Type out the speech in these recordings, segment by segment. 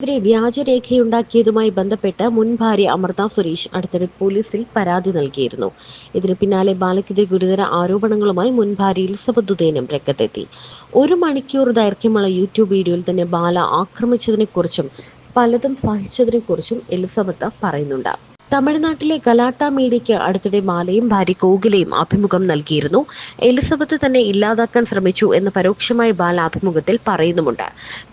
എതിരെ വ്യാജരേഖയുണ്ടാക്കിയതുമായി ബന്ധപ്പെട്ട് മുൻ ഭാര്യ അമൃത സുരേഷ് അടുത്തിടെ പോലീസിൽ പരാതി നൽകിയിരുന്നു. ഇതിന് പിന്നാലെ ബാലയ്ക്കെതിരെ ഗുരുതര ആരോപണങ്ങളുമായി മുൻ ഭാര്യ എലിസബത്ത് രംഗത്തെത്തി. ഒരു മണിക്കൂർ ദൈർഘ്യമുള്ള യൂട്യൂബ് വീഡിയോയിൽ തന്നെ ബാല ആക്രമിച്ചതിനെക്കുറിച്ചും പലതും സഹിച്ചതിനെക്കുറിച്ചും എലിസബത്ത് പറയുന്നുണ്ട്. തമിഴ്നാട്ടിലെ ഗലാട്ട മീഡിയയ്ക്ക് അടുത്തിടെ മാലയും ഭാര്യ കോകിലയും അഭിമുഖം നൽകിയിരുന്നു. എലിസബത്ത് തന്നെ ഇല്ലാതാക്കാൻ ശ്രമിച്ചു എന്ന് പരോക്ഷമായി ബാല അഭിമുഖത്തിൽ പറയുന്നുമുണ്ട്.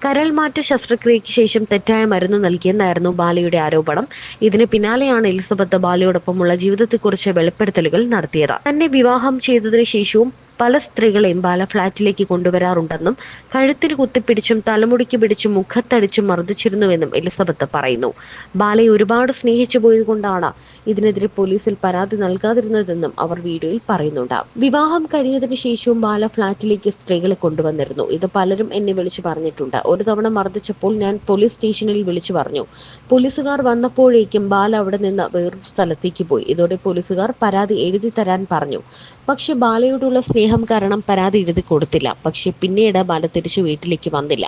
കരൾ മാറ്റ ശസ്ത്രക്രിയയ്ക്ക് ശേഷം തെറ്റായ മരുന്ന് നൽകിയെന്നായിരുന്നു ബാലയുടെ ആരോപണം. ഇതിന് പിന്നാലെയാണ് എലിസബത്ത് ബാലയോടൊപ്പമുള്ള ജീവിതത്തെക്കുറിച്ച് വെളിപ്പെടുത്തലുകൾ നടത്തിയത്. തന്നെ വിവാഹം ചെയ്തതിനു ശേഷവും പല സ്ത്രീകളെയും ബാല ഫ്ളാറ്റിലേക്ക് കൊണ്ടുവരാറുണ്ടെന്നും കഴുത്തിന് കുത്തിപ്പിടിച്ചും തലമുടിക്ക് പിടിച്ചും മുഖത്തടിച്ചും മർദ്ദിച്ചിരുന്നുവെന്നും എലിസബത്ത് പറയുന്നു. ബാലയെ ഒരുപാട് സ്നേഹിച്ചു പോയതുകൊണ്ടാണ് ഇതിനെതിരെ പോലീസിൽ പരാതി നൽകാതിരുന്നതെന്നും അവർ വീഡിയോയിൽ പറയുന്നുണ്ട്. വിവാഹം കഴിഞ്ഞതിന് ശേഷവും ബാല ഫ്ളാറ്റിലേക്ക് സ്ത്രീകളെ കൊണ്ടുവന്നിരുന്നു. ഇത് പലരും എന്നെ വിളിച്ചു പറഞ്ഞിട്ടുണ്ട്. ഒരു തവണ മർദ്ദിച്ചപ്പോൾ ഞാൻ പോലീസ് സ്റ്റേഷനിൽ വിളിച്ചു പറഞ്ഞു. പോലീസുകാർ വന്നപ്പോഴേക്കും ബാല അവിടെ നിന്ന് വേറൊരു സ്ഥലത്തേക്ക് പോയി. ഇതോടെ പോലീസുകാർ പരാതി എഴുതി തരാൻ പറഞ്ഞു. പക്ഷെ ബാലയോടുള്ള സ്നേഹം കാരണം പരാതി എഴുതി കൊടുത്തില്ല. പക്ഷെ പിന്നീട് ബാല തിരിച്ചു വീട്ടിലേക്ക് വന്നില്ല.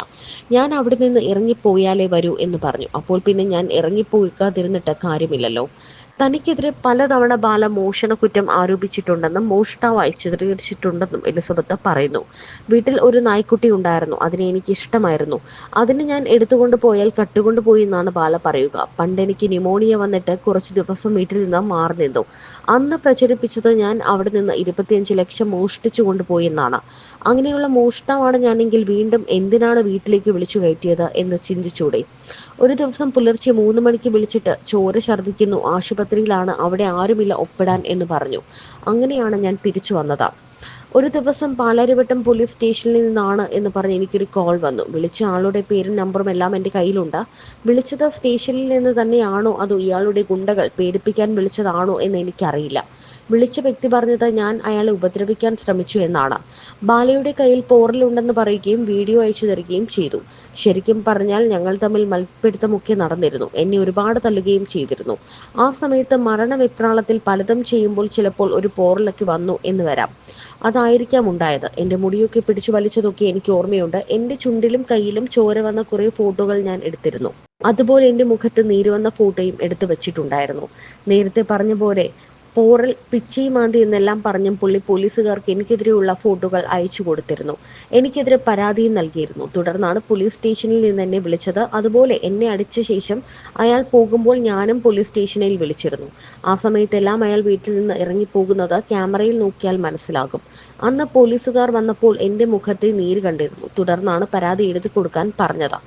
ഞാൻ അവിടെ നിന്ന് ഇറങ്ങിപ്പോയാലേ വരൂ എന്ന് പറഞ്ഞു. അപ്പോൾ പിന്നെ ഞാൻ ഇറങ്ങിപ്പോകാതിരുന്നിട്ട് കാര്യമില്ലല്ലോ. തനിക്കെതിരെ പലതവണ ബാല മോഷണ കുറ്റം ആരോപിച്ചിട്ടുണ്ടെന്നും മോഷ്ടാവായി ചിത്രീകരിച്ചിട്ടുണ്ടെന്നും എലിസബത്ത് പറയുന്നു. വീട്ടിൽ ഒരു നായ്ക്കുട്ടി ഉണ്ടായിരുന്നു. അതിനെ എനിക്ക് ഇഷ്ടമായിരുന്നു അതിന് ഞാൻ എടുത്തുകൊണ്ട് പോയാൽ കട്ടുകൊണ്ട് പോയി എന്നാണ് ബാല പറയുക. പണ്ട് എനിക്ക് ന്യൂമോണിയ വന്നിട്ട് കുറച്ച് ദിവസം വീട്ടിൽ നിന്ന് മാറി നിന്നു. അന്ന് പ്രചരിപ്പിച്ചത് ഞാൻ അവിടെ നിന്ന് ഇരുപത്തിയഞ്ച് ലക്ഷം മോഷ്ടിച്ചു കൊണ്ടുപോയി എന്നാണ്. അങ്ങനെയുള്ള മോഷ്ടാവാണ് ഞാനെങ്കിൽ വീണ്ടും എന്തിനാണ് വീട്ടിലേക്ക് വിളിച്ചു കയറ്റിയത് എന്ന് ചിന്തിച്ചൂടെ. ഒരു ദിവസം പുലർച്ചെ മൂന്ന് മണിക്ക് വിളിച്ചിട്ട് ചോര ഛർദ്ദിക്കുന്നു. ആശുപത്രിയിലാണ് അവിടെ ആരുമില്ല ഒപ്പിടാൻ എന്ന് പറഞ്ഞു. അങ്ങനെയാണ് ഞാൻ തിരിച്ചു വന്നത്. ഒരു ദിവസം പാലാരിവട്ടം പോലീസ് സ്റ്റേഷനിൽ നിന്നാണ് എന്ന് പറഞ്ഞ് എനിക്കൊരു കോൾ വന്നു. വിളിച്ച ആളുടെ പേരും നമ്പറും എല്ലാം എന്റെ കയ്യിലുണ്ട്. വിളിച്ചത് സ്റ്റേഷനിൽ നിന്ന് തന്നെയാണോ അതോ ഇയാളുടെ ഗുണ്ടകൾ പേടിപ്പിക്കാൻ വിളിച്ചതാണോ എന്ന് എനിക്കറിയില്ല. വിളിച്ച വ്യക്തി പറഞ്ഞത് ഞാൻ അയാളെ ഉപദ്രവിക്കാൻ ശ്രമിച്ചു എന്നാണ്. ബാലയുടെ കയ്യിൽ പോറലുണ്ടെന്ന് പറയുകയും വീഡിയോ അയച്ചു തരികയും ചെയ്തു. ശരിക്കും പറഞ്ഞാൽ ഞങ്ങൾ തമ്മിൽ മൽപ്പിടുത്തമൊക്കെ നടന്നിരുന്നു. എന്നെ ഒരുപാട് തല്ലുകയും ചെയ്തിരുന്നു. ആ സമയത്ത് മരണവിപ്രാളത്തിൽ പലതും ചെയ്യുമ്പോൾ ചിലപ്പോൾ ഒരു പോറലൊക്കെ വന്നു എന്ന് വരാം. അതായിരിക്കാം ഉണ്ടായത്. എന്റെ മുടിയൊക്കെ പിടിച്ചു വലിച്ചതൊക്കെ എനിക്ക് ഓർമ്മയുണ്ട്. എന്റെ ചുണ്ടിലും കയ്യിലും ചോര വന്ന കുറേ ഫോട്ടോകൾ ഞാൻ എടുത്തിരുന്നു. അതുപോലെ എന്റെ മുഖത്ത് നീര് വന്ന ഫോട്ടോയും എടുത്തു വെച്ചിട്ടുണ്ടായിരുന്നു. നേരത്തെ പറഞ്ഞ പോലെ പോറൽ പിച്ചി മാന്തി എന്നെല്ലാം പറഞ്ഞും പുള്ളി പോലീസുകാർക്ക് എനിക്കെതിരെയുള്ള ഫോട്ടോകൾ അയച്ചു കൊടുത്തിരുന്നു. എനിക്കെതിരെ പരാതിയും നൽകിയിരുന്നു. തുടർന്നാണ് പോലീസ് സ്റ്റേഷനിൽ നിന്ന് എന്നെ വിളിച്ചത്. അതുപോലെ എന്നെ അടിച്ച ശേഷം അയാൾ പോകുമ്പോൾ ഞാനും പോലീസ് സ്റ്റേഷനിൽ വിളിച്ചിരുന്നു. ആ സമയത്തെല്ലാം അയാൾ വീട്ടിൽ നിന്ന് ഇറങ്ങിപ്പോകുന്നത് ക്യാമറയിൽ നോക്കിയാൽ മനസ്സിലാകും. അന്ന് പോലീസുകാർ വന്നപ്പോൾ എന്റെ മുഖത്തെ നീര് കണ്ടിരുന്നു. തുടർന്നാണ് പരാതി എഴുതി കൊടുക്കാൻ പറഞ്ഞത്.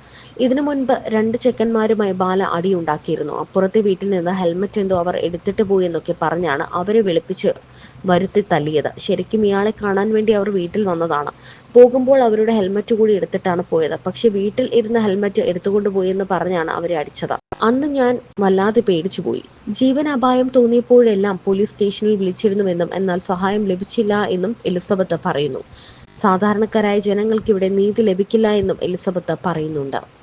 ഇതിനു മുൻപ് രണ്ട് ചെക്കന്മാരുമായി ബാല അടിയുണ്ടാക്കിയിരുന്നു. അപ്പുറത്തെ വീട്ടിൽ നിന്ന് ഹെൽമറ്റ് എന്തോ അവർ എടുത്തിട്ട് പോയി എന്നൊക്കെ പറഞ്ഞാണ് അവരെ വിളിപ്പിച്ച് വരുത്തി തല്ലിയത്. ശരിക്കും ഇയാളെ കാണാൻ വേണ്ടി അവർ വീട്ടിൽ വന്നതാണ്. പോകുമ്പോൾ അവരുടെ ഹെൽമറ്റ് കൂടി എടുത്തിട്ടാണ് പോയത്. പക്ഷെ വീട്ടിൽ ഇരുന്ന ഹെൽമറ്റ് എടുത്തുകൊണ്ട് പോയി എന്ന് പറഞ്ഞാണ് അവരെ അടിച്ചത്. അന്ന് ഞാൻ വല്ലാതെ പേടിച്ചു പോയി. ജീവൻ അപായം തോന്നിയപ്പോഴെല്ലാം പോലീസ് സ്റ്റേഷനിൽ വിളിച്ചിരുന്നുവെന്നും എന്നാൽ സഹായം ലഭിച്ചില്ല എന്നും എലിസബത്ത് പറയുന്നു. സാധാരണക്കാരായ ജനങ്ങൾക്ക് ഇവിടെ നീതി ലഭിക്കില്ല എന്നും എലിസബത്ത് പറയുന്നുണ്ട്.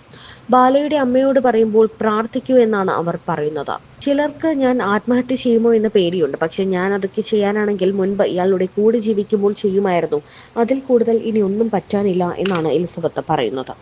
ബാലയുടെ അമ്മയോട് പറയുമ്പോൾ പ്രാർത്ഥിക്കൂ എന്നാണ് അവർ പറയുന്നത്. ചിലർക്ക് ഞാൻ ആത്മഹത്യ ചെയ്യുമോ എന്ന പേടിയുണ്ട്. പക്ഷെ ഞാൻ അതൊക്കെ ചെയ്യാനാണെങ്കിൽ മുൻപ് ഇയാളുടെ കൂടെ ജീവിക്കുമ്പോൾ ചെയ്യുമായിരുന്നു. അതിൽ കൂടുതൽ ഇനി ഒന്നും പറ്റാനില്ല എന്നാണ് എലിസബത്ത് പറയുന്നത്.